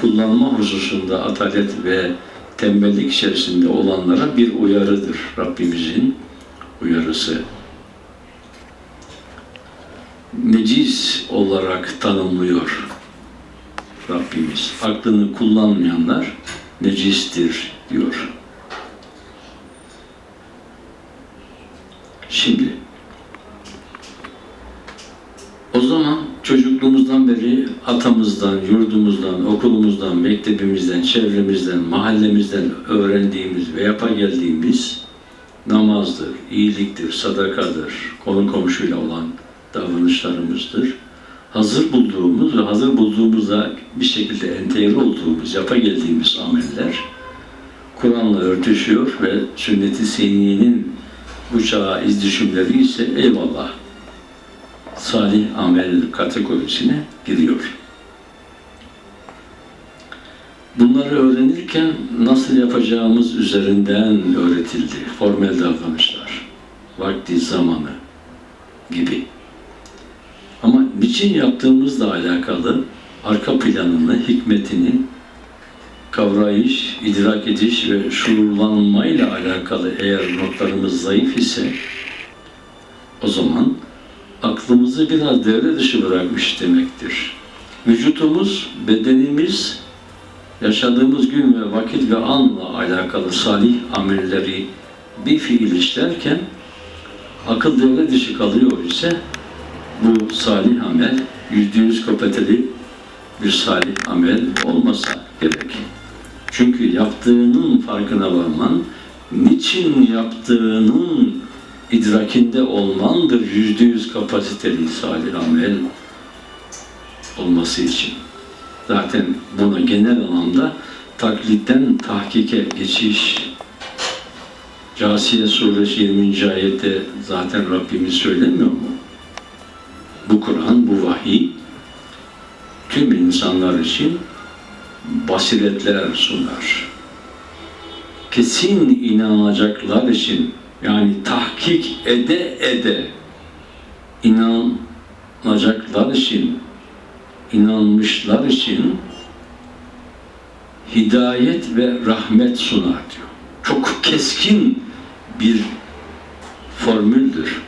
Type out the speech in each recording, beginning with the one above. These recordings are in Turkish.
kullanma hususunda atalet ve tembellik içerisinde olanlara bir uyarıdır Rabbimizin uyarısı. Necis olarak tanımlıyor Rabbimiz. Aklını kullanmayanlar necistir diyor. Şimdi o zaman çocukluğumuzdan beri atamızdan, yurdumuzdan, okulumuzdan, mektebimizden, çevremizden, mahallemizden öğrendiğimiz ve yapa geldiğimiz namazdır, iyiliktir, sadakadır, konu komşuyla olan davranışlarımızdır. Hazır bulduğumuz ve hazır bulduğumuzda bir şekilde entegre olduğumuz, yapa geldiğimiz ameller Kur'an'la örtüşüyor ve sünnet-i seniyenin bu çağa iz düşümleri ise eyvallah salih amel kategorisine giriyor. Bunları öğrenirken nasıl yapacağımız üzerinden öğretildi. Formel davranışlar, vakti, zamanı gibi. Ama niçin yaptığımızla alakalı arka planını, hikmetini kavrayış, idrak ediş ve şuurlanmayla alakalı eğer notlarımız zayıf ise o zaman aklımızı biraz devre dışı bırakmış demektir. Vücutumuz, bedenimiz, yaşadığımız gün ve vakit ve anla alakalı salih amelleri bir fiil işlerken akıl devre dışı kalıyor ise bu salih amel yüzde yüz kapateli bir salih amel olmasa gerek. Çünkü yaptığının farkına varman, niçin yaptığının idrakinde olmandır yüzde yüz kapasiteli salih amel olması için. Zaten buna genel anlamda taklitten tahkike geçiş Casiye suresi 20. ayette zaten Rabbimiz söylemiyor mu? Bu Kur'an, bu vahiy tüm insanlar için basiretler sunar. Kesin inanacaklar için yani tahkik ede ede inanacaklar için inanmışlar için hidayet ve rahmet sunar diyor. Çok keskin bir formüldür.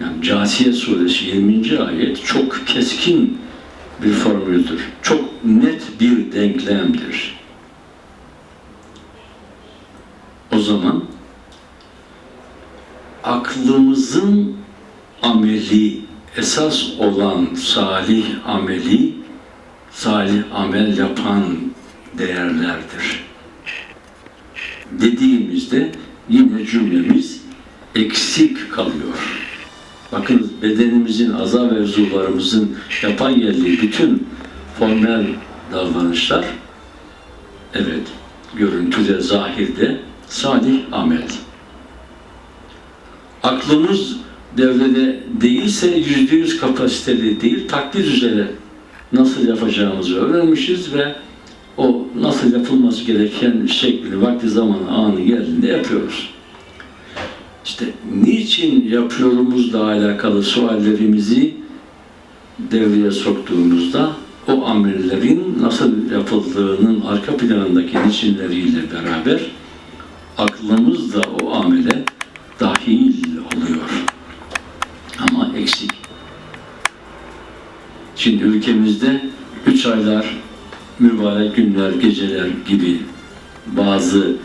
Yani Casiye suresi 20. ayet çok keskin bir formüldür. Çok net bir denklemdir. O zaman aklımızın ameli esas olan salih ameli salih amel yapan değerlerdir. Dediğimizde yine cümlemiz eksik kalıyor. Bakınız bedenimizin, aza ve uzuvlarımızın yapan geldiği bütün formel davranışlar evet görüntüde, zahirde salih amel. Aklımız devrede değilse yüzde yüz kapasiteli değil, takdir üzere nasıl yapacağımızı öğrenmişiz ve o nasıl yapılması gereken şeklini, vakti zamanı, anı geldiğinde yapıyoruz. İşte niçin yapıyorumuzla alakalı suallerimizi devreye soktuğumuzda o amellerin nasıl yapıldığının arka planındaki niçinleriyle beraber aklımız da o amele dahil oluyor. Ama eksik. Şimdi ülkemizde üç aylar mübarek günler, geceler gibi bazı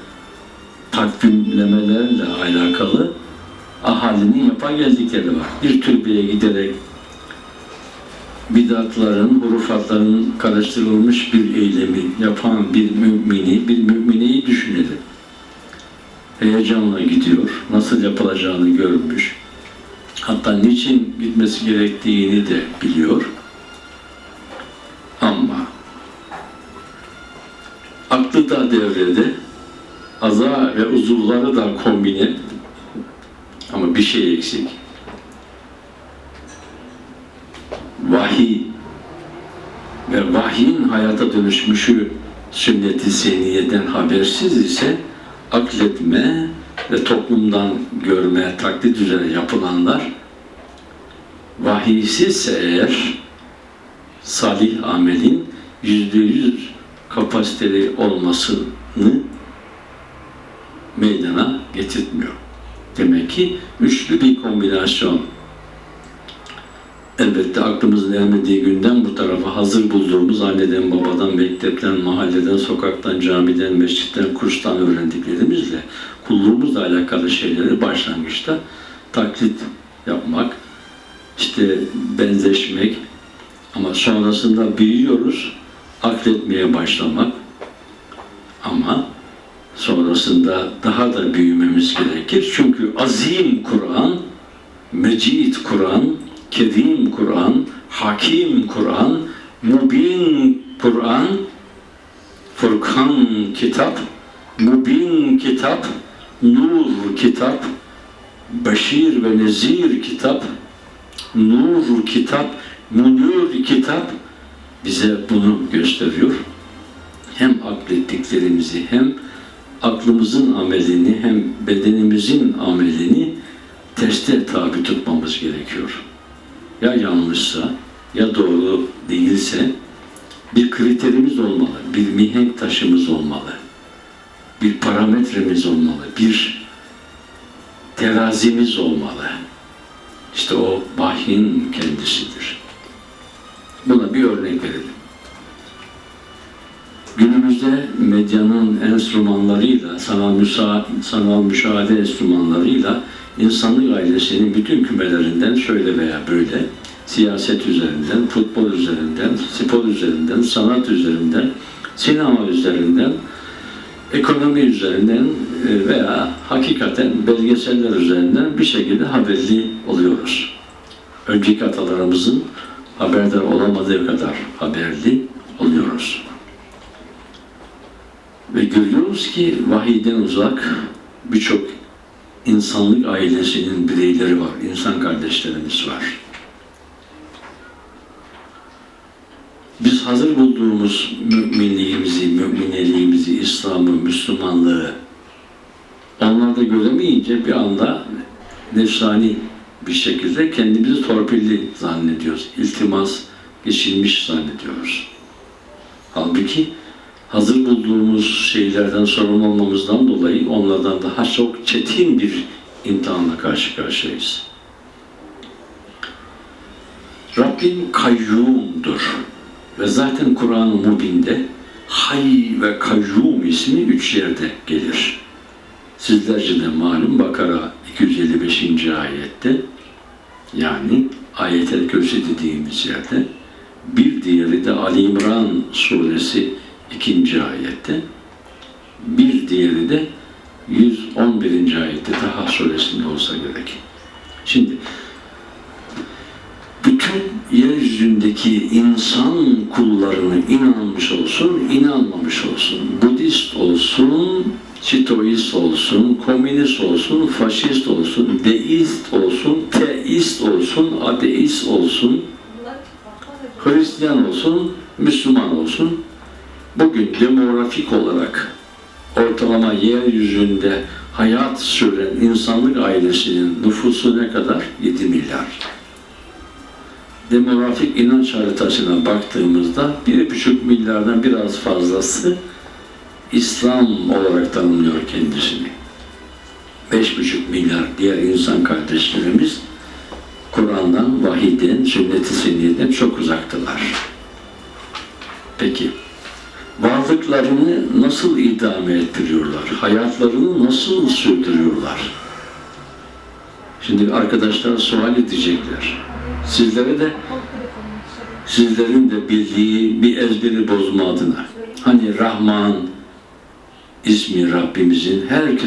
takvimlemelerle alakalı ahalinin yapa geldikleri var. Bir türbeye giderek bidatların, hurufatların karıştırılmış bir eylemi yapan bir mümini, bir mümineyi düşünelim. Heyecanla gidiyor, nasıl yapılacağını görmüş. Hatta niçin gitmesi gerektiğini de biliyor. Ama aklı da devrede, aza ve uzuvları da kombine ama bir şey eksik. Vahiy ve vahyin hayata dönüşmüşü sünnet-i seniyeden habersiz ise akletme ve toplumdan görme, taklit üzere yapılanlar vahiysizse eğer salih amelin yüzde yüz kapasiteli olmasını meydana getirtmiyor. Demek ki üçlü bir kombinasyon. Elbette aklımızın ermediği günden bu tarafa hazır bulduğumuz anneden, babadan, mektepten, mahalleden, sokaktan, camiden, mescitten, kurstan öğrendiklerimizle kulluğumuzla alakalı şeyleri başlangıçta taklit yapmak, işte benzeşmek ama sonrasında büyüyoruz, akletmeye başlamak ama sonrasında daha da büyümemiz gerekir. Çünkü azim Kur'an, mecid Kur'an, kerim Kur'an, hakim Kur'an, mubin Kur'an, Furkan kitap, mubin kitap, nur kitap, Beşir ve Nezir kitap, Nur kitap, Munir kitap bize bunu gösteriyor. Hem aklettiklerimizi hem aklımızın amelini hem bedenimizin amelini teste tabi tutmamız gerekiyor. Ya yanlışsa ya doğru değilse bir kriterimiz olmalı, bir mihenk taşımız olmalı, bir parametremiz olmalı, bir terazimiz olmalı. İşte o vahyin kendisidir. Buna bir örnek verelim. Günümüzde medyanın enstrümanlarıyla, sanal, müsa sanal müşahede enstrümanlarıyla insanlık ailesinin bütün kümelerinden şöyle veya böyle siyaset üzerinden, futbol üzerinden, spor üzerinden, sanat üzerinden, sinema üzerinden, ekonomi üzerinden e, veya hakikaten belgeseller üzerinden bir şekilde haberli oluyoruz. Önceki atalarımızın haberdar olamadığı kadar haberli oluyoruz. Ve görüyoruz ki vahiyden uzak birçok insanlık ailesinin bireyleri var, insan kardeşlerimiz var. Biz hazır bulduğumuz müminliğimizi, mümineliğimizi, İslam'ı, Müslümanlığı onlarda göremeyince bir anda nefsani bir şekilde kendimizi torpilli zannediyoruz. İltimas geçilmiş zannediyoruz. Halbuki hazır bulduğumuz şeylerden sorun olmamızdan dolayı onlardan daha çok çetin bir imtihanla karşı karşıyayız. Rabbim kayyumdur. Ve zaten Kur'an-ı Mubin'de Hay ve Kayyum ismi üç yerde gelir. Sizlerce de malum Bakara 255. ayette yani ayet-el kürsi dediğimiz yerde bir diğeri de Ali İmran suresi ikinci ayette bir diğeri de 111. ayette Taha suresinde olsa gerek. Şimdi bütün yeryüzündeki insan kullarını inanmış olsun, inanmamış olsun, Budist olsun, Çitoist olsun, komünist olsun, faşist olsun, deist olsun, teist olsun, ateist olsun, Hristiyan olsun, Müslüman olsun, bugün demografik olarak ortalama yeryüzünde hayat süren insanlık ailesinin nüfusu ne kadar? 7 milyar demografik inanç haritasına baktığımızda bir buçuk milyardan biraz fazlası İslam olarak tanımlıyor kendisini. Beş buçuk milyar diğer insan kardeşlerimiz Kur'an'dan, vahiyden, sünnet-i çok uzaktılar. Peki, varlıklarını nasıl idame ettiriyorlar? Hayatlarını nasıl sürdürüyorlar? Şimdi arkadaşlar sual edecekler. Sizlere de sizlerin de bildiği bir ezberi bozma adına. Hani Rahman ismi Rabbimizin herkes